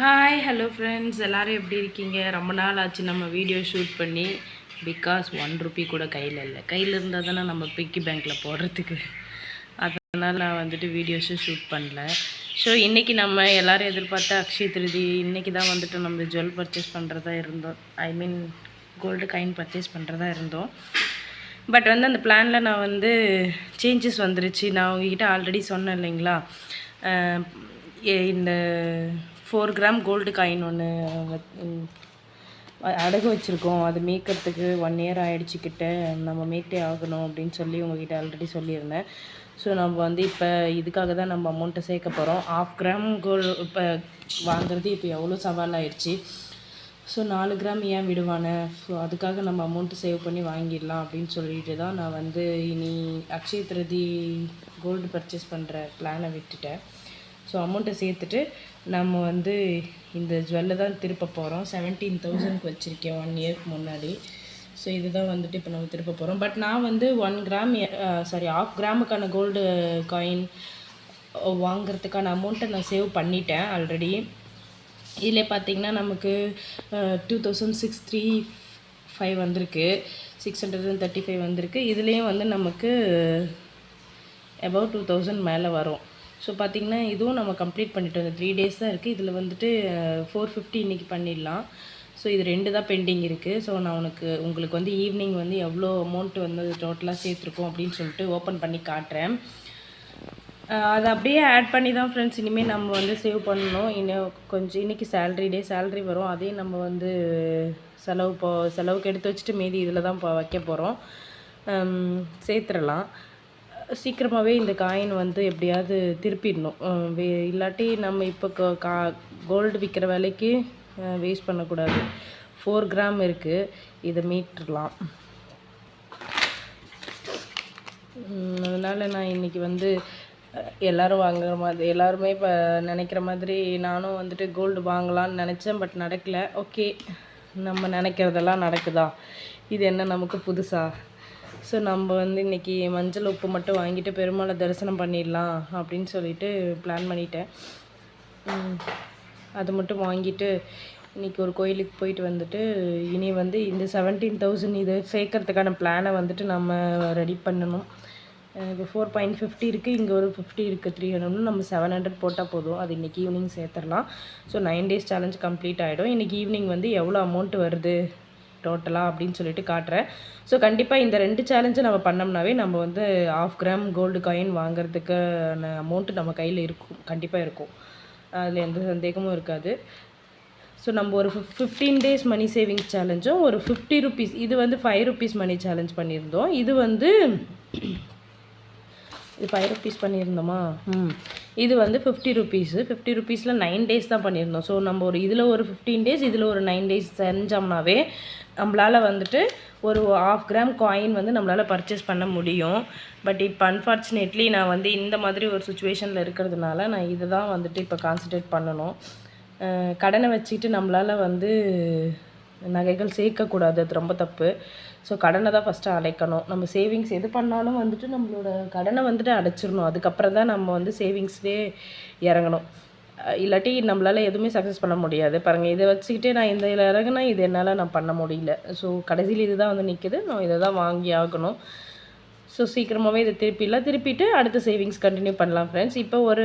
Hi hello friends எல்லோரும் எப்படி இருக்கீங்க? ரொம்ப நாள் ஆச்சு நம்ம வீடியோ ஷூட் பண்ணி. பிகாஸ் ஒன் ருபி கூட கையில் இல்லை. கையில் இருந்தால் தானே நம்ம பிக்கி பேங்க்கில் போடுறதுக்கு. அதனால் நான் வந்துட்டு வீடியோஸும் ஷூட் பண்ணல. ஸோ இன்றைக்கி நம்ம எல்லோரும் எதிர்பார்த்த அக்ஷய திருதி இன்றைக்கி தான் வந்துட்டு நம்ம ஜுவல் பர்ச்சேஸ் பண்ணுறதா இருந்தோம். I mean gold coin purchase பண்ணுறதா இருந்தோம். பட் வந்து அந்த பிளானில் நான் வந்து சேஞ்சஸ் வந்துருச்சு. நான் உங்ககிட்ட ஆல்ரெடி சொன்னேன் இல்லைங்களா? இந்த ஃபோர் கிராம் கோல்டு காயின் ஒன்று அடகு வச்சுருக்கோம். அது மீட்கிறதுக்கு ஒன் இயர் ஆகிடுச்சு கிட்ட. நம்ம மீட்டே ஆகணும் அப்படின்னு சொல்லி உங்ககிட்ட ஆல்ரெடி சொல்லியிருந்தேன். ஸோ நம்ம வந்து இப்போ இதுக்காக தான் நம்ம அமௌண்ட்டை சேர்க்க போகிறோம் ஆஃப் கிராம் கோல்டு இப்போ வாங்குறது இப்போ எவ்வளோ சவால் ஆகிடுச்சி ஸோ நாலு கிராம் ஏன் விடுவானே? ஸோ அதுக்காக நம்ம அமௌண்ட்டு சேவ் பண்ணி வாங்கிடலாம் அப்படின்னு சொல்லிட்டு தான் நான் வந்து இனி அக்ஷய திருதி கோல்டு பர்ச்சேஸ் பண்ணுற பிளானை விட்டுட்டேன். ஸோ அமௌண்ட்டை சேர்த்துட்டு நம்ம வந்து இந்த ஜுவல்லை தான் திருப்ப போகிறோம் செவன்டீன் தௌசண்ட்க்கு வச்சுருக்கேன் ஒன் இயர்க்கு முன்னாடி. ஸோ இதுதான் வந்துட்டு இப்போ நம்ம திருப்ப போகிறோம் பட் நான் வந்து ஒன் கிராம் சாரி ஆஃப் கிராமுக்கான கோல்டு காயின் வாங்குறதுக்கான அமௌண்ட்டை நான் சேவ் பண்ணிட்டேன் ஆல்ரெடி இதில் பார்த்தீங்கன்னா நமக்கு two thousand six three five வந்திருக்கு. Six hundred and thirty five வந்திருக்கு. இதுலேயும் வந்து நமக்கு அபவ் டூ தௌசண்ட் மேலே வரும். ஸோ பார்த்திங்கன்னா இதுவும் நம்ம கம்ப்ளீட் பண்ணிட்டோம். இந்த த்ரீ டேஸ் தான் இருக்குது இதில் வந்துட்டு ஃபோர் ஃபிஃப்டி இன்றைக்கி பண்ணிடலாம். ஸோ இது ரெண்டு தான் பெண்டிங் இருக்குது ஸோ நான் உனக்கு உங்களுக்கு வந்து ஈவினிங் வந்து எவ்வளோ அமௌண்ட் வந்து டோட்டலாக சேர்த்துருக்கோம் அப்படின்னு சொல்லிட்டு ஓப்பன் பண்ணி காட்டுறேன். அதை அப்படியே ஆட் பண்ணி தான் ஃப்ரெண்ட்ஸ் இனிமேல் நம்ம வந்து சேவ் பண்ணணும். இன்னும் கொஞ்சம் இன்றைக்கி சேல்ரி டே சேல்ரி வரும். அதையும் நம்ம வந்து செலவு போ செலவுக்கு எடுத்து வச்சுட்டு மீதி இதில் தான் இப்போ வைக்க போகிறோம் சேர்த்துடலாம் சீக்கிரமாகவே இந்த காயின் வந்து எப்படியாவது திருப்பிடணும். வே இல்லாட்டி நம்ம இப்போ கா கோல்டு விற்கிற விலைக்கு வேஸ்ட் பண்ணக்கூடாது. ஃபோர் கிராம் இருக்குது இதை மீட்டுடலாம் அதனால் நான் இன்னைக்கு வந்து எல்லோரும் வாங்குற மாதிரி எல்லாருமே இப்போ நினைக்கிற மாதிரி நானும் வந்துட்டு கோல்டு வாங்கலாம்னு நினச்சேன் பட் நடக்கல. ஓகே நம்ம நினைக்கிறதெல்லாம் நடக்குதா? இது என்ன நமக்கு புதுசாக ஸோ நம்ம வந்து இன்னைக்கு மஞ்சள் உப்பு மட்டும் வாங்கிட்டு பெருமாளை தரிசனம் பண்ணிடலாம் அப்படின்னு சொல்லிட்டு பிளான் பண்ணிட்டேன். அது மட்டும் வாங்கிட்டு இன்றைக்கி ஒரு கோயிலுக்கு போயிட்டு வந்துட்டு இனி வந்து இந்த செவன்டீன் தௌசண்ட் இது சேர்க்கறதுக்கான பிளானை வந்துட்டு நம்ம ரெடி பண்ணணும். இப்போ ஃபோர் பாயிண்ட் ஃபிஃப்டி இருக்குது இங்கே ஒரு ஃபிஃப்டி இருக்குது த்ரீ ஹண்ட்ரட்னு நம்ம செவன் ஹண்ட்ரட் போட்டால் போதும். அது இன்றைக்கி ஈவினிங் சேர்த்துடலாம். So nine days challenge complete ஆகிடும் இன்றைக்கி ஈவினிங் வந்து எவ்வளோ அமௌண்ட் வருது? டோட்டலாக அப்படின்னு சொல்லிட்டு காட்டுறேன். ஸோ கண்டிப்பாக இந்த ரெண்டு சேலஞ்சை நம்ம பண்ணோம்னாவே நம்ம வந்து ஆஃப் கிராம் கோல்டு காயின் வாங்குறதுக்கான அமௌண்ட்டு நம்ம கையில் இருக்கும். கண்டிப்பாக இருக்கும். அதில் எந்த சந்தேகமும் இருக்காது. ஸோ நம்ம ஒரு ஃபிஃப்டீன் டேஸ் மணி சேவிங் சேலஞ்சும் ஒரு ஃபிஃப்டி ருபீஸ் இது வந்து ஃபைவ் ருபீஸ் மணி சேலஞ்ச் பண்ணியிருந்தோம். இது வந்து இது ஃபைவ் ருபீஸ் பண்ணியிருந்தோமா? ம். இது வந்து ஃபிஃப்டி ருபீஸு ஃபிஃப்டி ருபீஸில் நைன் டேஸ் தான் பண்ணியிருந்தோம். ஸோ நம்ம ஒரு இதில் ஒரு ஃபிஃப்டீன் டேஸ் இதில் ஒரு நைன் டேஸ் செஞ்சோம்னாவே நம்மளால் வந்துட்டு ஒரு ஆஃப் கிராம் காயின் வந்து நம்மளால் பர்ச்சேஸ் பண்ண முடியும். பட் இப்போ அன்ஃபார்ச்சுனேட்லி நான் வந்து இந்த மாதிரி ஒரு சுச்சுவேஷனில் இருக்கிறதுனால நான் இதை தான் வந்துட்டு இப்போ கான்சன்ட்ரேட் பண்ணணும். கடனை வச்சுக்கிட்டு நம்மளால் வந்து நகைகள் சேர்க்கக்கூடாது. அது ரொம்ப தப்பு. ஸோ கடனை தான் ஃபஸ்ட்டு அடைக்கணும். நம்ம சேவிங்ஸ் எது பண்ணாலும் வந்துட்டு நம்மளோட கடனை வந்துட்டு அடைச்சிடணும். அதுக்கப்புறம் தான் நம்ம வந்து சேவிங்ஸ்லேயே இறங்கணும். இல்லாட்டி நம்மளால் எதுவுமே சக்ஸஸ் பண்ண முடியாது. பாருங்கள் இதை வச்சுக்கிட்டே நான் இந்த இதில் இறங்கினா இது என்னால் நான் பண்ண முடியல. ஸோ கடைசியில் இதுதான் வந்து நிற்கிது நான் இதை தான் வாங்கி ஆகணும். ஸோ சீக்கிரமாகவே இதை திருப்பிடலாம். திருப்பிட்டு அடுத்த சேவிங்ஸ் கண்டினியூ பண்ணலாம் ஃப்ரெண்ட்ஸ் இப்போ ஒரு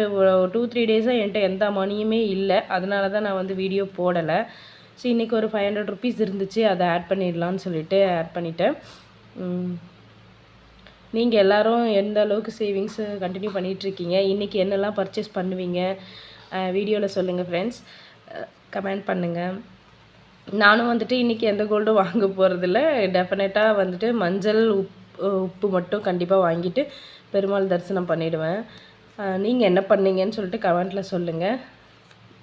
டூ த்ரீ டேஸாக என்கிட்ட எந்த மணியுமே இல்லை. அதனால தான் நான் வந்து வீடியோ போடலை. ஸோ இன்றைக்கி ஒரு ஃபைவ் ஹண்ட்ரட் ருபீஸ் இருந்துச்சு. அதை ஆட் பண்ணிடலான்னு சொல்லிட்டு ஆட் பண்ணிட்டேன். நீங்கள் எல்லோரும் எந்த அளவுக்கு சேவிங்ஸு கண்டினியூ பண்ணிகிட்ருக்கீங்க இன்றைக்கி என்னெல்லாம் பர்ச்சேஸ் பண்ணுவீங்க? வீடியோவில் சொல்லுங்கள் ஃப்ரெண்ட்ஸ் கமெண்ட் பண்ணுங்கள் நானும் வந்துட்டு இன்றைக்கி எந்த கோல்டும் வாங்க போகிறதில்ல டெஃபினட்டாக வந்துட்டு மஞ்சள் உப் உப்பு மட்டும் கண்டிப்பாக வாங்கிட்டு பெருமாள் தரிசனம் பண்ணிவிடுவேன் நீங்கள் என்ன பண்ணீங்கன்னு சொல்லிட்டு கமெண்ட்டில் சொல்லுங்கள்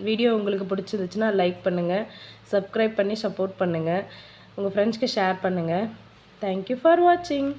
வீடியோ உங்களுக்கு பிடிச்சிருந்துச்சுன்னா லைக் பண்ணுங்கள் சப்ஸ்கிரைப் பண்ணி சப்போர்ட் பண்ணுங்கள் உங்கள் ஃப்ரெண்ட்ஸ்க்கு ஷேர் பண்ணுங்கள் தேங்க்யூ ஃபார் வாட்சிங்